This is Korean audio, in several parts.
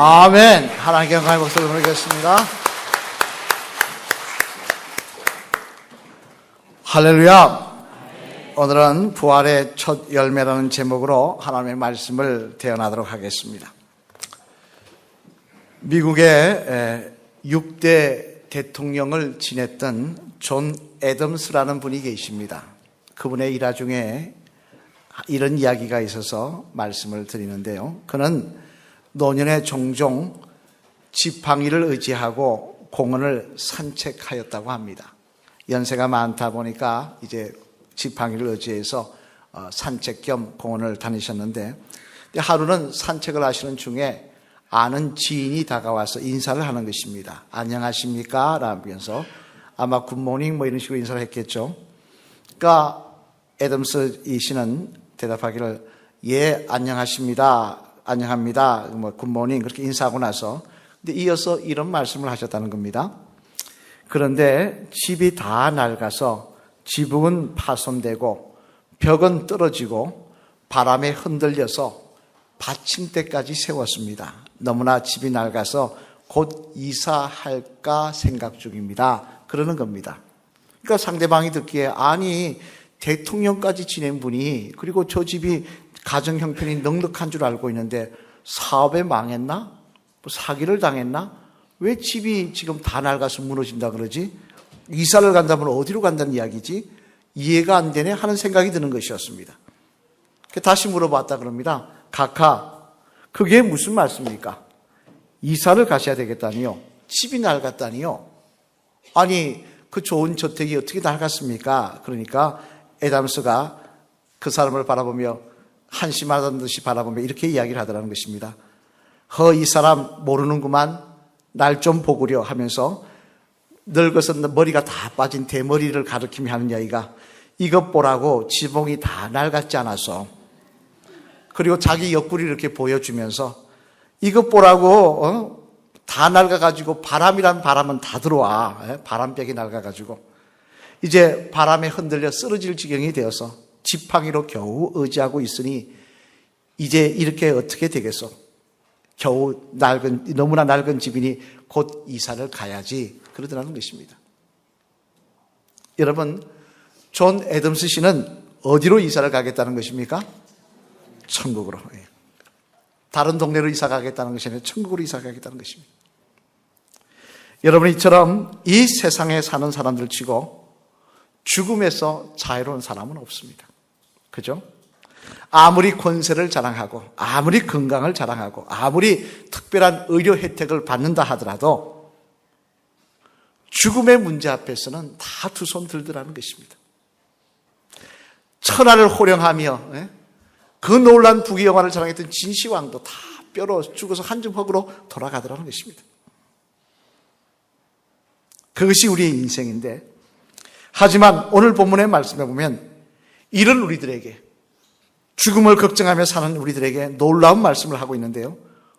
아멘. 하나님께 영광의 목소리를 보내겠습니다. 할렐루야. 오늘은 부활의 첫 열매라는 제목으로 하나님의 말씀을 대언하도록 하겠습니다. 미국의 6대 대통령을 지냈던 존 애덤스라는 분이 계십니다. 그분의 일화 중에 이런 이야기가 있어서 말씀을 드리는데요. 그는 노년에 종종 지팡이를 의지하고 공원을 산책하였다고 합니다. 연세가 많다 보니까 이제 지팡이를 의지해서 어, 산책 겸 공원을 다니셨는데 하루는 산책을 하시는 중에 아는 지인이 다가와서 인사를 하는 것입니다. 안녕하십니까? 라면서 아마 굿모닝 뭐 이런 식으로 인사를 했겠죠. 그러니까 애덤스 이 씨는 대답하기를 예 안녕하십니다. 안녕합니다. 뭐 굿모닝 그렇게 인사하고 나서 근데 이어서 이런 말씀을 하셨다는 겁니다. 그런데 집이 다 낡아서 지붕은 파손되고 벽은 떨어지고 바람에 흔들려서 받침대까지 세웠습니다. 너무나 집이 낡아서 곧 이사할까 생각 중입니다. 그러는 겁니다. 그러니까 상대방이 듣기에 아니 대통령까지 지낸 분이 그리고 저 집이 가정 형편이 넉넉한 줄 알고 있는데 사업에 망했나? 뭐 사기를 당했나? 왜 집이 지금 다 낡아서 무너진다 그러지? 이사를 간다면 어디로 간다는 이야기지? 이해가 안 되네 하는 생각이 드는 것이었습니다. 다시 물어봤다 그럽니다. 각하, 그게 무슨 말씀입니까? 이사를 가셔야 되겠다니요. 집이 낡았다니요. 아니, 그 좋은 저택이 어떻게 낡았습니까? 그러니까 에담스가 그 사람을 바라보며 한심하던 듯이 바라보며 이렇게 이야기를 하더라는 것입니다. 허, 이 사람 모르는구만. 날 좀 보구려 하면서 늙어서 머리가 다 빠진 대머리를 가리키며 하는 이야기가 이것 보라고 지붕이 다 낡았지 않아서 그리고 자기 옆구리를 이렇게 보여주면서 이것 보라고 어? 다 낡아가지고 바람이란 바람은 다 들어와 예? 바람벽이 낡아가지고 이제 바람에 흔들려 쓰러질 지경이 되어서 지팡이로 겨우 의지하고 있으니 이제 이렇게 어떻게 되겠어? 겨우 낡은 너무나 낡은 집이니 곧 이사를 가야지 그러더라는 것입니다. 여러분 존 애덤스 씨는 어디로 이사를 가겠다는 것입니까? 천국으로. 예. 다른 동네로 이사 가겠다는 것이 아니라 천국으로 이사 가겠다는 것입니다. 여러분 이처럼 이 세상에 사는 사람들 치고 죽음에서 자유로운 사람은 없습니다. 그죠? 아무리 권세를 자랑하고, 아무리 건강을 자랑하고, 아무리 특별한 의료 혜택을 받는다 하더라도 죽음의 문제 앞에서는 다 두 손 들더라는 것입니다. 천하를 호령하며 예? 그 놀란 부귀 영화를 자랑했던 진시황도 다 뼈로 죽어서 한줌 흙으로 돌아가더라는 것입니다. 그것이 우리의 인생인데 하지만 오늘 본문의 말씀에 보면 이런 우리들에게 죽음을 걱정하며 사는 우리들에게 놀라운 말씀을 하고 있는데요.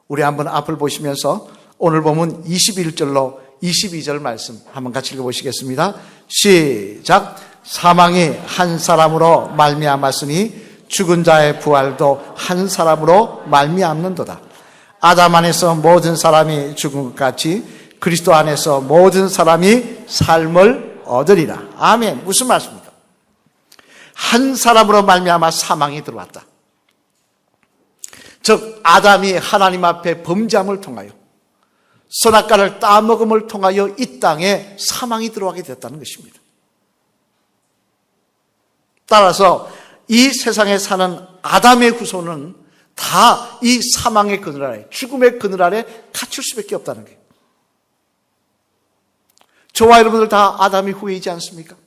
우리 한번 앞을 보시면서 오늘 보면 21절로 22절 말씀 한번 같이 읽어보시겠습니다. 시작. 사망이 한 사람으로 말미암았으니 죽은 자의 부활도 한 사람으로 말미암는도다. 아담 안에서 모든 사람이 죽은 것 같이 그리스도 안에서 모든 사람이 삶을 얻으리라. 아멘. 무슨 말씀입니까? 한 사람으로 말미암아 사망이 들어왔다. 즉 아담이 하나님 앞에 범죄함을 통하여 선악과를 따먹음을 통하여 이 땅에 사망이 들어가게 됐다는 것입니다. 따라서 이 세상에 사는 아담의 후손은 다 이 사망의 그늘 아래, 죽음의 그늘 아래 갇힐 수밖에 없다는 거예요. 저와 여러분들 다 아담의 후예이지 않습니까?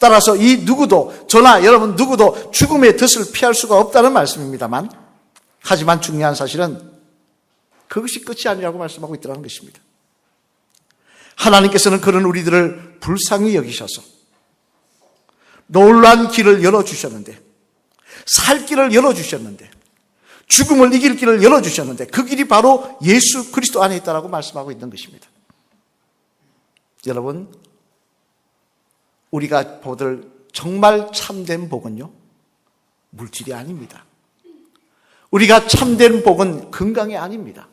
따라서 이 누구도, 저나 여러분 누구도 죽음의 덫을 피할 수가 없다는 말씀입니다만, 하지만 중요한 사실은 그것이 끝이 아니라고 말씀하고 있다는 것입니다. 하나님께서는 그런 우리들을 불쌍히 여기셔서 놀란 길을 열어주셨는데, 살 길을 열어주셨는데, 죽음을 이길 길을 열어주셨는데, 그 길이 바로 예수 그리스도 안에 있다라고 말씀하고 있는 것입니다. 여러분, 우리가 보들 정말 참된 복은요, 물질이 아닙니다. 우리가 참된 복은 건강이 아닙니다.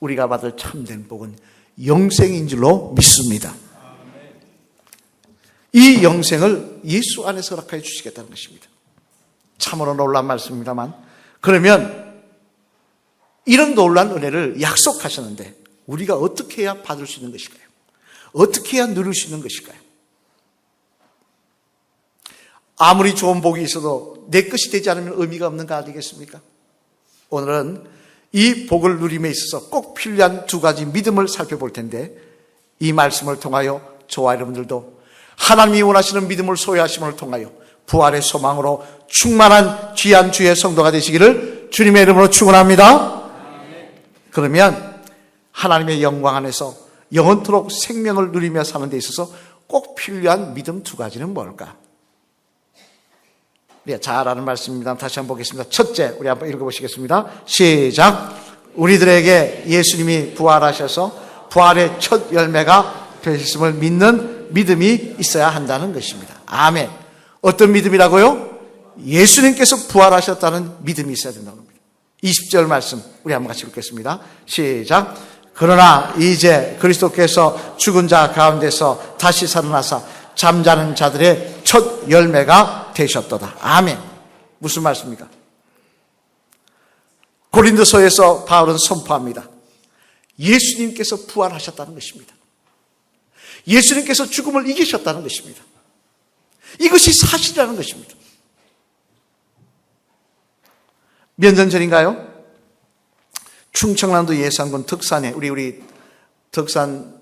우리가 받을 참된 복은 영생인 줄로 믿습니다. 이 영생을 예수 안에서 허락하여 주시겠다는 것입니다. 참으로 놀란 말씀입니다만, 그러면 이런 놀란 은혜를 약속하셨는데, 우리가 어떻게 해야 받을 수 있는 것일까요? 어떻게 해야 누릴 수 있는 것일까요? 아무리 좋은 복이 있어도 내 것이 되지 않으면 의미가 없는 거 아니겠습니까? 오늘은 이 복을 누림에 있어서 꼭 필요한 두 가지 믿음을 살펴볼 텐데 이 말씀을 통하여 저와 여러분들도 하나님이 원하시는 믿음을 소유하심을 통하여 부활의 소망으로 충만한 귀한 주의 성도가 되시기를 주님의 이름으로 축원합니다. 그러면 하나님의 영광 안에서 영원토록 생명을 누리며 사는 데 있어서 꼭 필요한 믿음 두 가지는 뭘까? 네, 잘 아는 말씀입니다. 다시 한번 보겠습니다. 첫째, 우리 한번 읽어보시겠습니다. 시작. 우리들에게 예수님이 부활하셔서 부활의 첫 열매가 되셨음을 믿는 믿음이 있어야 한다는 것입니다. 아멘. 어떤 믿음이라고요? 예수님께서 부활하셨다는 믿음이 있어야 된다는 겁니다. 20절 말씀, 우리 한번 같이 읽겠습니다. 시작. 그러나 이제 그리스도께서 죽은 자 가운데서 다시 살아나사 잠자는 자들의 첫 열매가 되셨도다. 아멘. 무슨 말씀입니까? 고린도서에서 바울은 선포합니다. 예수님께서 부활하셨다는 것입니다. 예수님께서 죽음을 이기셨다는 것입니다. 이것이 사실이라는 것입니다. 몇 년 전인가요? 충청남도 예산군 덕산에 우리 우리 덕산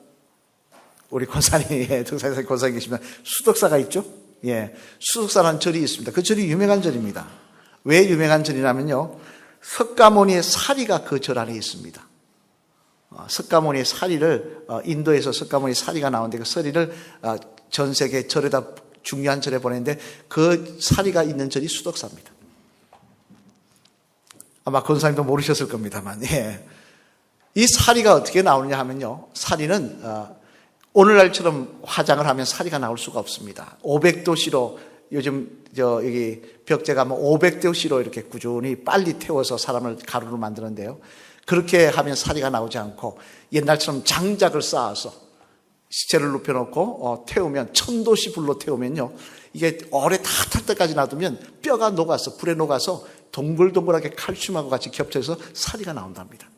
우리 권산이 예, 덕산에서 권산이 계시면 수덕사가 있죠. 예, 수덕사라는 절이 있습니다. 그 절이 유명한 절입니다. 왜 유명한 절이냐면요, 석가모니의 사리가 그 절 안에 있습니다. 어, 석가모니의 사리를 어, 인도에서 석가모니 사리가 나오는데 그 사리를 어, 전 세계 절에다 중요한 절에 보내는데 그 사리가 있는 절이 수덕사입니다. 아마 권사님도 모르셨을 겁니다만, 예. 이 사리가 어떻게 나오느냐 하면요, 사리는 오늘날처럼 화장을 하면 사리가 나올 수가 없습니다. 500도씨로 요즘 저 여기 벽제 가면 500도씨로 이렇게 꾸준히 빨리 태워서 사람을 가루로 만드는데요. 그렇게 하면 사리가 나오지 않고 옛날처럼 장작을 쌓아서 시체를 눕혀놓고 어, 태우면 천도씨 불로 태우면요 이게 오래 다탈 때까지 놔두면 뼈가 녹아서 불에 녹아서 동글동글하게 칼슘하고 같이 겹쳐서 사리가 나온답니다.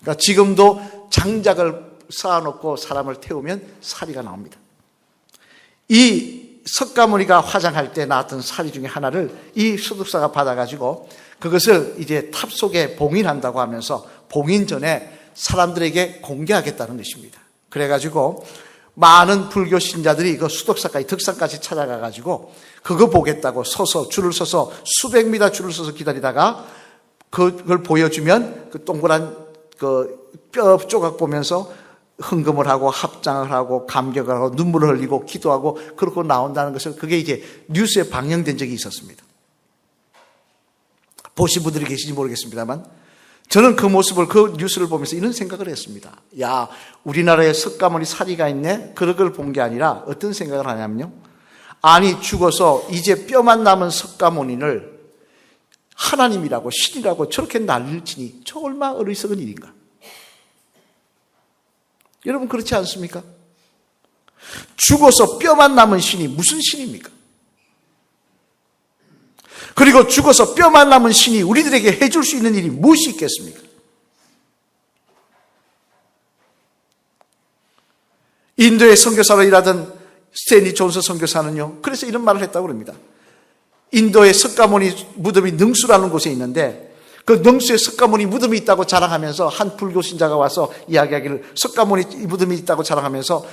그러니까 지금도 장작을 쌓아놓고 사람을 태우면 사리가 나옵니다. 이 석가모니가 화장할 때 나왔던 사리 중에 하나를 이 수둑사가 받아가지고 그것을 이제 탑 속에 봉인한다고 하면서 봉인 전에 사람들에게 공개하겠다는 것입니다. 그래가지고 많은 불교 신자들이 그 수덕사까지 덕산까지 찾아가가지고 그거 보겠다고 서서 줄을 서서 수백 미터 줄을 서서 기다리다가 그걸 보여주면 그 동그란 그 뼈 조각 보면서 흥금을 하고 합장을 하고 감격을 하고 눈물을 흘리고 기도하고 그렇고 나온다는 것을 그게 이제 뉴스에 방영된 적이 있었습니다. 보신 분들이 계신지 모르겠습니다만 저는 그 모습을 그 뉴스를 보면서 이런 생각을 했습니다. 야, 우리나라에 석가모니 사리가 있네? 그런 걸 본 게 아니라 어떤 생각을 하냐면요. 아니, 죽어서 이제 뼈만 남은 석가모니를 하나님이라고 신이라고 저렇게 치니 저 얼마 어리석은 일인가? 여러분 그렇지 않습니까? 죽어서 뼈만 남은 신이 무슨 신입니까? 그리고 죽어서 뼈만 남은 신이 우리들에게 해줄 수 있는 일이 무엇이 있겠습니까? 인도의 선교사로 일하던 스테니 존스 선교사는요. 그래서 이런 말을 했다고 합니다. 인도의 석가모니 무덤이 능수라는 곳에 있는데 그 능수에 석가모니 무덤이 있다고 자랑하면서 한 불교 신자가 와서 이야기하기를 석가모니 무덤이 있다고 자랑하면서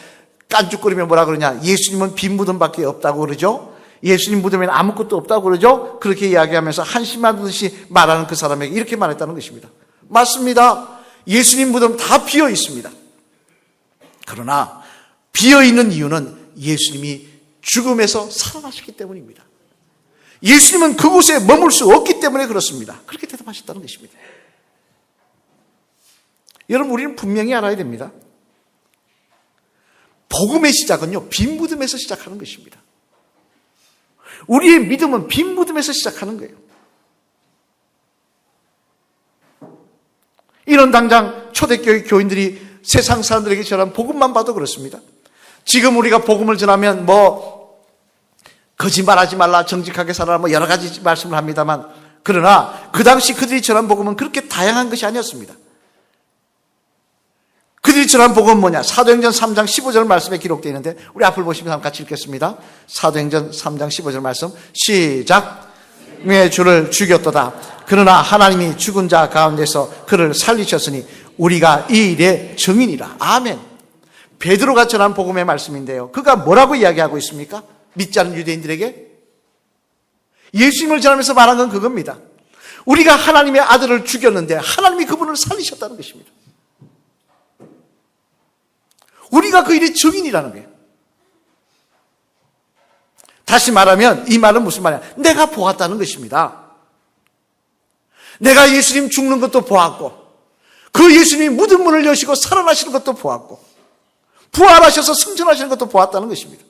깐죽거리며 뭐라 그러냐. 예수님은 빈 무덤밖에 없다고 그러죠. 예수님 무덤에는 아무것도 없다고 그러죠. 그렇게 이야기하면서 한심한 듯이 말하는 그 사람에게 이렇게 말했다는 것입니다. 맞습니다. 예수님 무덤 다 비어 있습니다. 그러나 비어 있는 이유는 예수님이 죽음에서 살아나셨기 때문입니다. 예수님은 그곳에 머물 수 없기 때문에 그렇습니다. 그렇게 대답하셨다는 것입니다. 여러분, 우리는 분명히 알아야 됩니다. 복음의 시작은요, 빈 무덤에서 시작하는 것입니다. 우리의 믿음은 빈 무덤에서 시작하는 거예요. 이런 당장 초대교회 교인들이 세상 사람들에게 전한 복음만 봐도 그렇습니다. 지금 우리가 복음을 전하면 뭐 거짓말하지 말라, 정직하게 살아라, 뭐 여러 가지 말씀을 합니다만 그러나 그 당시 그들이 전한 복음은 그렇게 다양한 것이 아니었습니다. 전한 복음은 뭐냐? 사도행전 3장 15절 말씀에 기록되어 있는데 우리 앞을 보시면 한번 같이 읽겠습니다. 사도행전 3장 15절 말씀 시작. 의 주를 죽였도다. 그러나 하나님이 죽은 자 가운데서 그를 살리셨으니 우리가 이 일의 증인이라. 아멘. 베드로가 전한 복음의 말씀인데요. 그가 뭐라고 이야기하고 있습니까? 믿지 않는 유대인들에게 예수님을 전하면서 말한 건 그겁니다. 우리가 하나님의 아들을 죽였는데 하나님이 그분을 살리셨다는 것입니다. 우리가 그 일의 증인이라는 거예요. 다시 말하면 이 말은 무슨 말이야? 내가 보았다는 것입니다. 내가 예수님 죽는 것도 보았고 그 예수님이 묻은 문을 여시고 살아나시는 것도 보았고 부활하셔서 승천하시는 것도 보았다는 것입니다.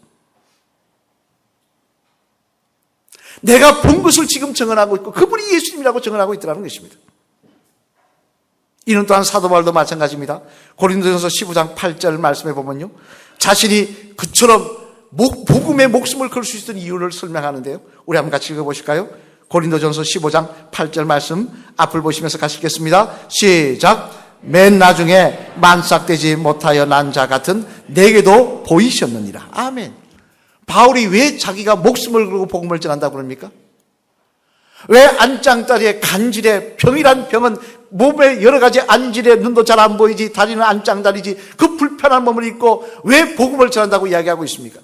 내가 본 것을 지금 증언하고 있고 그분이 예수님이라고 증언하고 있더라는 것입니다. 이는 또한 사도 바울도 마찬가지입니다. 고린도전서 15장 8절 말씀해 보면요. 자신이 그처럼 목, 복음의 목숨을 걸 수 있던 이유를 설명하는데요. 우리 한번 같이 읽어 보실까요? 고린도전서 15장 8절 말씀 앞을 보시면서 가시겠습니다. 시작. 맨 나중에 만삭되지 못하여 난 자 같은 내게도 보이셨느니라. 아멘. 바울이 왜 자기가 목숨을 걸고 복음을 전한다고 그럽니까? 왜 안짱다리에 간질에 병이란 병은 몸에 여러 가지 안질에 눈도 잘 안 보이지 다리는 안짱다리지 그 불편한 몸을 입고 왜 복음을 전한다고 이야기하고 있습니까?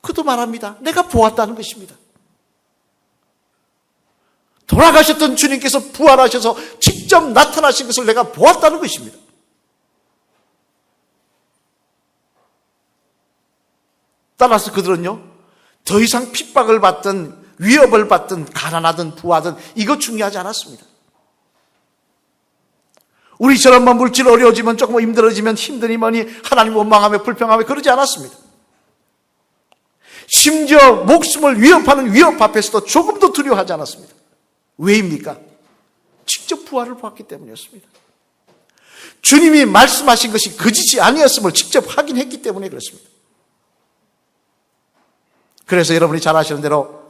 그도 말합니다. 내가 보았다는 것입니다. 돌아가셨던 주님께서 부활하셔서 직접 나타나신 것을 내가 보았다는 것입니다. 따라서 그들은요, 더 이상 핍박을 받든 위협을 받든 가난하든 부하든 이거 중요하지 않았습니다. 우리처럼 뭐 물질 어려워지면 조금 힘들어지면 힘드니 뭐니 하나님 원망하며 불평하며 그러지 않았습니다. 심지어 목숨을 위협하는 위협 앞에서도 조금도 두려워하지 않았습니다. 왜입니까? 직접 부활을 보았기 때문이었습니다. 주님이 말씀하신 것이 거짓이 아니었음을 직접 확인했기 때문에 그렇습니다. 그래서 여러분이 잘 아시는 대로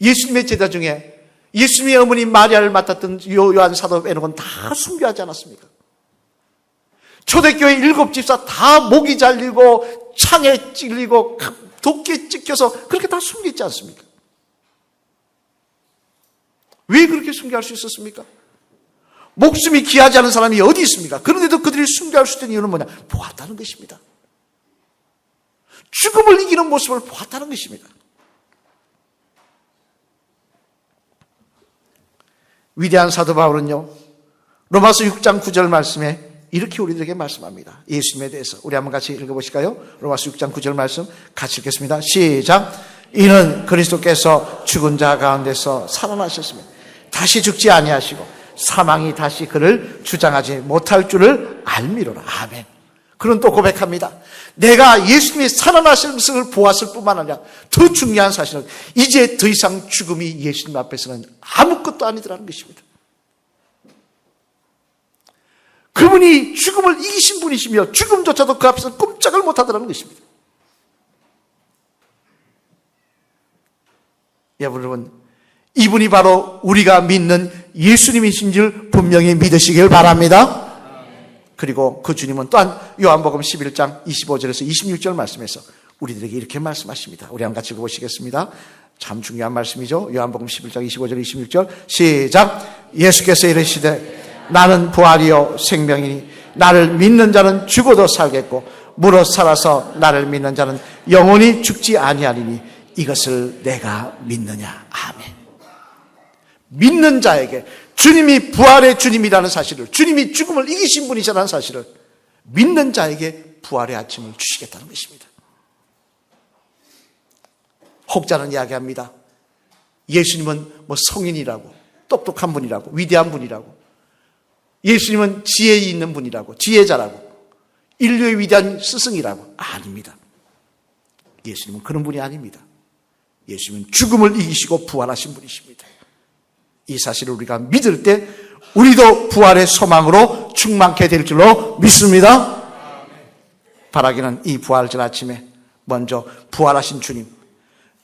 예수님의 제자 중에 예수님의 어머니 마리아를 맡았던 요한 사도 빼놓은 다 순교하지 않았습니까? 초대교회 일곱 집사 다 목이 잘리고 창에 찔리고 도끼에 찍혀서 그렇게 다 숨겼지 않습니까? 왜 그렇게 순교할 수 있었습니까? 목숨이 귀하지 않은 사람이 어디 있습니까? 그런데도 그들이 순교할 수 있는 이유는 뭐냐? 보았다는 것입니다. 죽음을 이기는 모습을 보았다는 것입니다. 위대한 사도 바울은요, 로마서 6장 9절 말씀에 이렇게 우리들에게 말씀합니다. 예수님에 대해서. 우리 한번 같이 읽어보실까요? 로마서 6장 9절 말씀 같이 읽겠습니다. 시작. 이는 그리스도께서 죽은 자 가운데서 살아나셨으며 다시 죽지 아니하시고 사망이 다시 그를 주장하지 못할 줄을 알미로라. 아멘. 그런 또 고백합니다. 내가 예수님이 살아나신 것을 보았을 뿐만 아니라 더 중요한 사실은 이제 더 이상 죽음이 예수님 앞에서는 아무것도 아니더라는 것입니다. 그분이 죽음을 이기신 분이시며 죽음조차도 그 앞에서 꼼짝을 못하더라는 것입니다. 여러분, 이분이 바로 우리가 믿는 예수님이신 줄 분명히 믿으시길 바랍니다. 그리고 그 주님은 또한 요한복음 11장 25절에서 26절 말씀에서 우리들에게 이렇게 말씀하십니다. 우리 한번 같이 읽어보시겠습니다. 참 중요한 말씀이죠. 요한복음 11장 25절 26절 시작 예수께서 이르시되 나는 부활이요 생명이니 나를 믿는 자는 죽어도 살겠고 무릇 살아서 나를 믿는 자는 영원히 죽지 아니하리니 이것을 내가 믿느냐 아멘 믿는 자에게 주님이 부활의 주님이라는 사실을, 주님이 죽음을 이기신 분이시라는 사실을 믿는 자에게 부활의 아침을 주시겠다는 것입니다. 혹자는 이야기합니다. 예수님은 뭐 성인이라고, 똑똑한 분이라고, 위대한 분이라고, 예수님은 지혜 있는 분이라고, 지혜자라고, 인류의 위대한 스승이라고. 아닙니다. 예수님은 그런 분이 아닙니다. 예수님은 죽음을 이기시고 부활하신 분이십니다. 이 사실을 우리가 믿을 때 우리도 부활의 소망으로 충만케 될 줄로 믿습니다. 바라기는 이 부활절 아침에 먼저 부활하신 주님,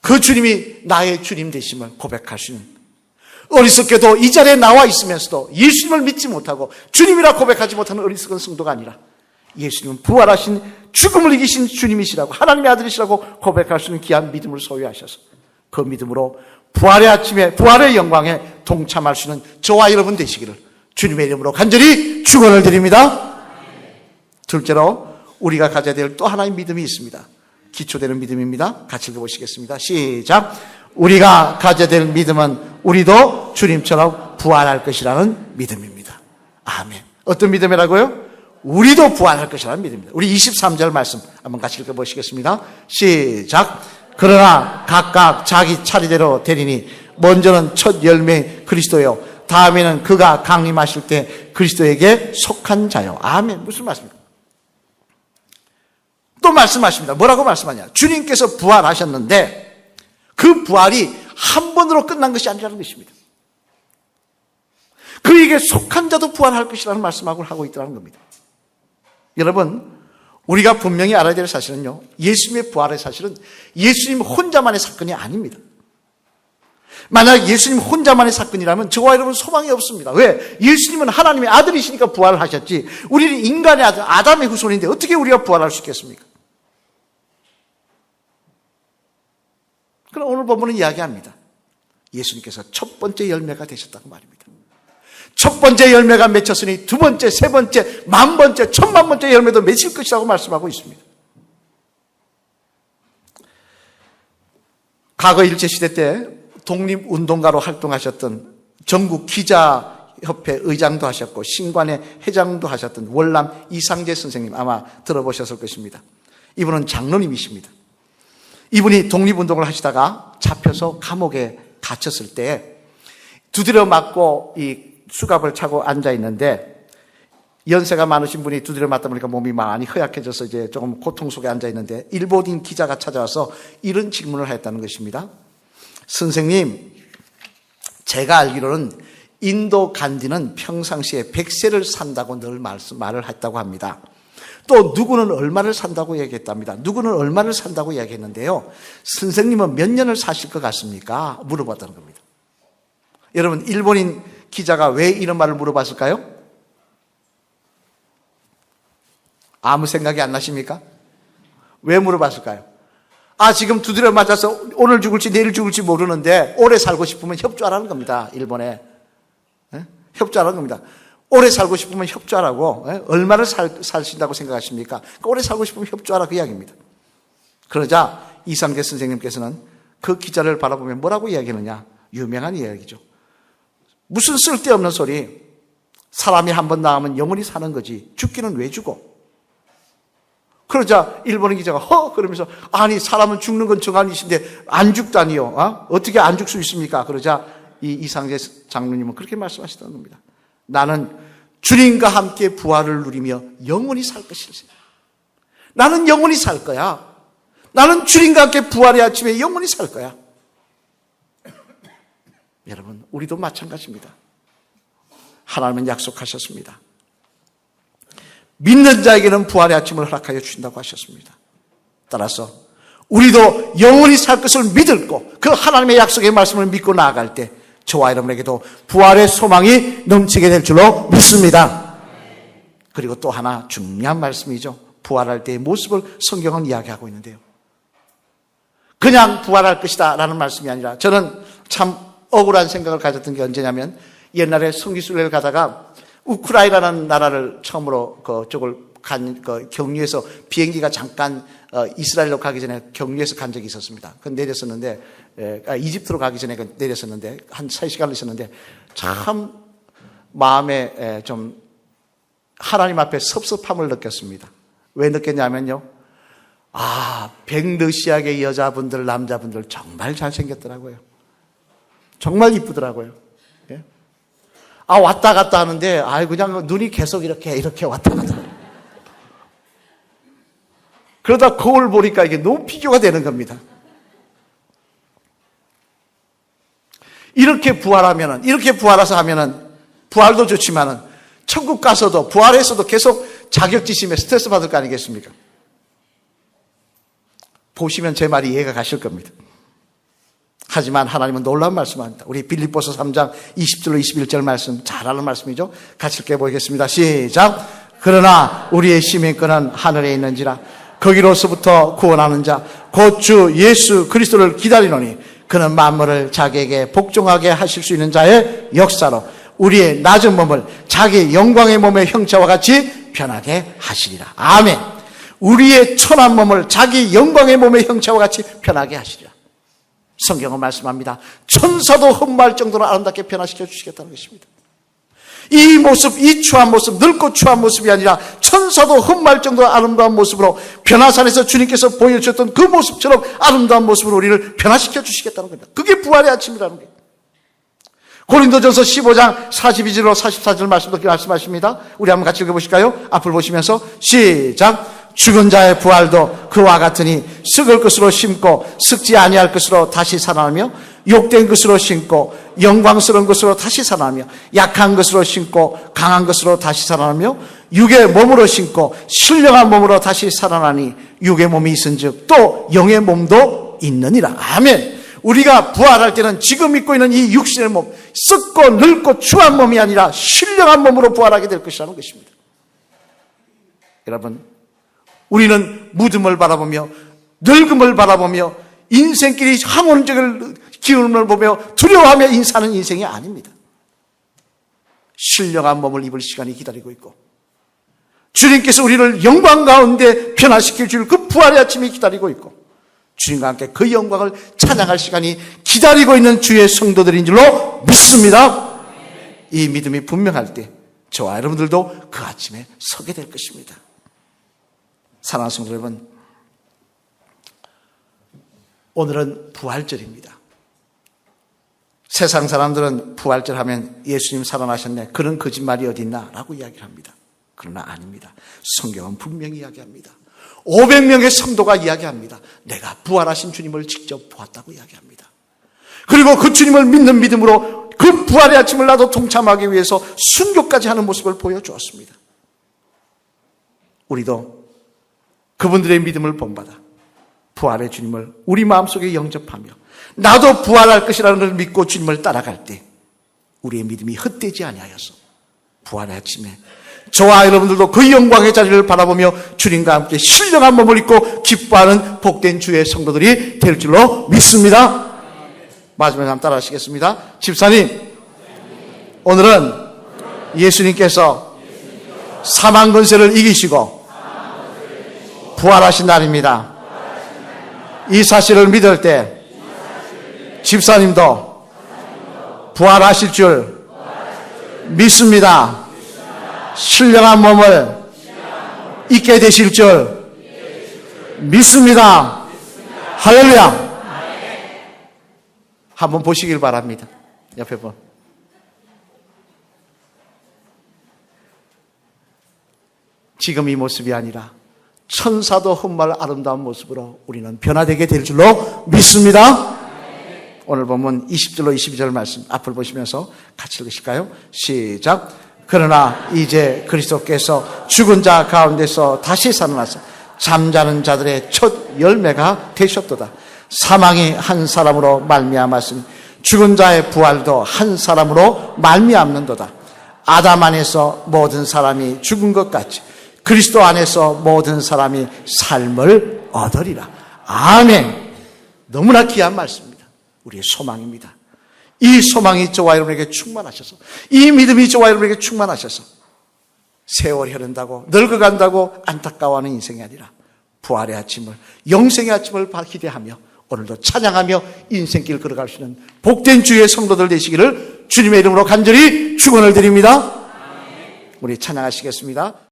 그 주님이 나의 주님 되심을 고백할 수 있는 어리석게도 이 자리에 나와 있으면서도 예수님을 믿지 못하고 주님이라 고백하지 못하는 어리석은 성도가 아니라 예수님은 부활하신 죽음을 이기신 주님이시라고 하나님의 아들이시라고 고백할 수 있는 귀한 믿음을 소유하셔서 그 믿음으로 부활의 아침에 부활의 영광에 동참할 수 있는 저와 여러분 되시기를 주님의 이름으로 간절히 축원을 드립니다. 둘째로 우리가 가져야 될 또 하나의 믿음이 있습니다. 기초되는 믿음입니다. 같이 읽어보시겠습니다. 시작. 우리가 가져야 될 믿음은 우리도 주님처럼 부활할 것이라는 믿음입니다. 아멘. 어떤 믿음이라고요? 우리도 부활할 것이라는 믿음입니다. 우리 23절 말씀 한번 같이 읽어보시겠습니다. 시작. 그러나 각각 자기 차례대로 되리니 먼저는 첫 열매 그리스도요. 다음에는 그가 강림하실 때 그리스도에게 속한 자요. 아멘. 무슨 말씀입니까? 또 말씀하십니다. 뭐라고 말씀하냐? 주님께서 부활하셨는데 그 부활이 한 번으로 끝난 것이 아니라는 것입니다. 그에게 속한 자도 부활할 것이라는 말씀하고 하고 있다는 겁니다. 여러분, 우리가 분명히 알아야 될 사실은요, 예수님의 부활의 사실은 예수님 혼자만의 사건이 아닙니다. 만약 예수님 혼자만의 사건이라면 저와 여러분 소망이 없습니다. 왜? 예수님은 하나님의 아들이시니까 부활을 하셨지. 우리는 인간의 아들, 아담의 후손인데 어떻게 우리가 부활할 수 있겠습니까? 그럼 오늘 본문은 이야기합니다. 예수님께서 첫 번째 열매가 되셨다고 말입니다. 첫 번째 열매가 맺혔으니 두 번째, 세 번째, 만 번째, 천만 번째 열매도 맺힐 것이라고 말씀하고 있습니다. 과거 일제시대 때 독립운동가로 활동하셨던 전국 기자 협회 의장도 하셨고 신관의 회장도 하셨던 월남 이상재 선생님 아마 들어보셨을 것입니다. 이분은 장로님이십니다. 이분이 독립운동을 하시다가 잡혀서 감옥에 갇혔을 때 두드려 맞고 이 수갑을 차고 앉아 있는데 연세가 많으신 분이 두드려 맞다 보니까 몸이 많이 허약해져서 이제 조금 고통 속에 앉아 있는데 일본인 기자가 찾아와서 이런 질문을 하였다는 것입니다. 선생님, 제가 알기로는 인도 간디는 평상시에 100세를 산다고 늘 말씀, 말을 했다고 합니다. 또 누구는 얼마를 산다고 얘기했답니다. 누구는 얼마를 산다고 이야기했는데요. 선생님은 몇 년을 사실 것 같습니까? 물어봤다는 겁니다. 여러분, 일본인 기자가 왜 이런 말을 물어봤을까요? 아무 생각이 안 나십니까? 왜 물어봤을까요? 아, 지금 두드려 맞아서 오늘 죽을지 내일 죽을지 모르는데 오래 살고 싶으면 협조하라는 겁니다. 일본에. 예? 협조하라는 겁니다. 오래 살고 싶으면 협조하라고. 예? 얼마를 살, 사신다고 생각하십니까? 그러니까 오래 살고 싶으면 협조하라 그 이야기입니다. 그러자 이상계 선생님께서는 그 기자를 바라보며 뭐라고 이야기하느냐? 유명한 이야기죠. 무슨 쓸데없는 소리. 사람이 한 번 나오면 영원히 사는 거지. 죽기는 왜 죽어? 그러자 일본 기자가 허 그러면서 아니 사람은 죽는 건 정한이신데 안 죽다니요. 어? 어떻게 안 죽 수 있습니까? 그러자 이 이상재 장로님은 그렇게 말씀하시던 겁니다. 나는 주님과 함께 부활을 누리며 영원히 살 것이지. 나는 영원히 살 거야. 나는 주님과 함께 부활의 아침에 영원히 살 거야. 여러분, 우리도 마찬가지입니다. 하나님은 약속하셨습니다. 믿는 자에게는 부활의 아침을 허락하여 주신다고 하셨습니다. 따라서 우리도 영원히 살 것을 믿을고 그 하나님의 약속의 말씀을 믿고 나아갈 때 저와 여러분에게도 부활의 소망이 넘치게 될 줄로 믿습니다. 그리고 또 하나 중요한 말씀이죠. 부활할 때의 모습을 성경은 이야기하고 있는데요. 그냥 부활할 것이다 라는 말씀이 아니라 저는 참 억울한 생각을 가졌던 게 언제냐면 옛날에 성기순례를 가다가 우크라이나라는 나라를 처음으로 그쪽을 간, 그 경유해서 비행기가 잠깐 어, 이스라엘로 가기 전에 경유해서 간 적이 있었습니다. 그 내렸었는데, 에, 아, 이집트로 가기 전에 그 내렸었는데, 한 3시간을 있었는데, 참 마음에 에, 좀 하나님 앞에 섭섭함을 느꼈습니다. 왜 느꼈냐면요. 아, 백러시아계 여자분들, 남자분들 정말 잘생겼더라고요. 정말 이쁘더라고요. 예? 아, 왔다 갔다 하는데, 아, 그냥 눈이 계속 이렇게, 이렇게 왔다 갔다. 그러다 거울 보니까 이게 너무 비교가 되는 겁니다. 이렇게 부활하면은, 이렇게 부활해서 하면은, 부활도 좋지만은 천국 가서도 부활해서도 계속 자격지심에 스트레스 받을 거 아니겠습니까? 보시면 제 말이 이해가 가실 겁니다. 하지만 하나님은 놀라운 말씀합니다. 우리 빌립보서 3장 20절로 21절 말씀 잘 아는 말씀이죠. 같이 읽게 보겠습니다. 시작. 그러나 우리의 시민권은 하늘에 있는지라 거기로서부터 구원하는 자 곧 주 예수 그리스도를 기다리노니 그는 만물을 자기에게 복종하게 하실 수 있는 자의 역사로 우리의 낮은 몸을 자기 영광의 몸의 형체와 같이 변하게 하시리라. 아멘. 우리의 천한 몸을 자기 영광의 몸의 형체와 같이 변하게 하시리라. 성경은 말씀합니다. 천사도 흠모할 정도로 아름답게 변화시켜 주시겠다는 것입니다. 이 모습, 이 추한 모습, 늙고 추한 모습이 아니라 천사도 흠모할 정도로 아름다운 모습으로 변화산에서 주님께서 보여주셨던 그 모습처럼 아름다운 모습으로 우리를 변화시켜 주시겠다는 겁니다. 그게 부활의 아침이라는 거예요. 고린도전서 15장 42절로 44절 말씀도 말씀하십니다. 우리 한번 같이 읽어보실까요? 앞을 보시면서 시작. 죽은 자의 부활도 그와 같으니 썩을 것으로 심고 썩지 아니할 것으로 다시 살아나며 욕된 것으로 심고 영광스러운 것으로 다시 살아나며 약한 것으로 심고 강한 것으로 다시 살아나며 육의 몸으로 심고 신령한 몸으로 다시 살아나니 육의 몸이 있은즉 또 영의 몸도 있느니라. 아멘. 우리가 부활할 때는 지금 입고 있는 이 육신의 몸, 썩고 늙고 추한 몸이 아니라 신령한 몸으로 부활하게 될 것이라는 것입니다. 여러분, 우리는 무덤을 바라보며 늙음을 바라보며 인생길이 항원적을 기운을 보며 두려워하며 인사하는 인생이 아닙니다. 신령한 몸을 입을 시간이 기다리고 있고 주님께서 우리를 영광 가운데 변화시켜 줄그 부활의 아침이 기다리고 있고 주님과 함께 그 영광을 찬양할 시간이 기다리고 있는 주의 성도들인 줄로 믿습니다. 이 믿음이 분명할 때 저와 여러분들도 그 아침에 서게 될 것입니다. 사랑하는 성도 여러분, 오늘은 부활절입니다. 세상 사람들은 부활절 하면 예수님 살아나셨네. 그런 거짓말이 어딨나? 라고 이야기를 합니다. 그러나 아닙니다. 성경은 분명히 이야기합니다. 500명의 성도가 이야기합니다. 내가 부활하신 주님을 직접 보았다고 이야기합니다. 그리고 그 주님을 믿는 믿음으로 그 부활의 아침을 나도 동참하기 위해서 순교까지 하는 모습을 보여주었습니다. 우리도 그분들의 믿음을 본받아 부활의 주님을 우리 마음속에 영접하며 나도 부활할 것이라는 걸 믿고 주님을 따라갈 때 우리의 믿음이 헛되지 아니하여서 부활의 아침에 저와 여러분들도 그 영광의 자리를 바라보며 주님과 함께 신령한 몸을 입고 기뻐하는 복된 주의 성도들이 될 줄로 믿습니다. 마지막에 한번 따라 하시겠습니다. 집사님, 오늘은 예수님께서 사망 권세를 이기시고 부활하신 날입니다. 이 사실을 믿을 때 집사님도 부활하실 줄 믿습니다. 신령한 몸을 잊게 되실 줄 믿습니다. 할렐루야. 한번 보시길 바랍니다. 옆에 분. 지금 이 모습이 아니라 천사도 흠말 아름다운 모습으로 우리는 변화되게 될 줄로 믿습니다. 오늘 보면 20절로 22절 말씀 앞을 보시면서 같이 읽으실까요? 시작. 그러나 이제 그리스도께서 죽은 자 가운데서 다시 살아나서 잠자는 자들의 첫 열매가 되셨도다. 사망이 한 사람으로 말미암았으니 죽은 자의 부활도 한 사람으로 말미암는도다. 아담 안에서 모든 사람이 죽은 것 같이 그리스도 안에서 모든 사람이 삶을 얻으리라. 아멘. 너무나 귀한 말씀입니다. 우리의 소망입니다. 이 소망이 저와 여러분에게 충만하셔서, 이 믿음이 저와 여러분에게 충만하셔서, 세월이 흐른다고, 늙어간다고 안타까워하는 인생이 아니라, 부활의 아침을, 영생의 아침을 기대하며, 오늘도 찬양하며 인생길 걸어갈 수 있는 복된 주의 성도들 되시기를 주님의 이름으로 간절히 축원을 드립니다. 우리 찬양하시겠습니다.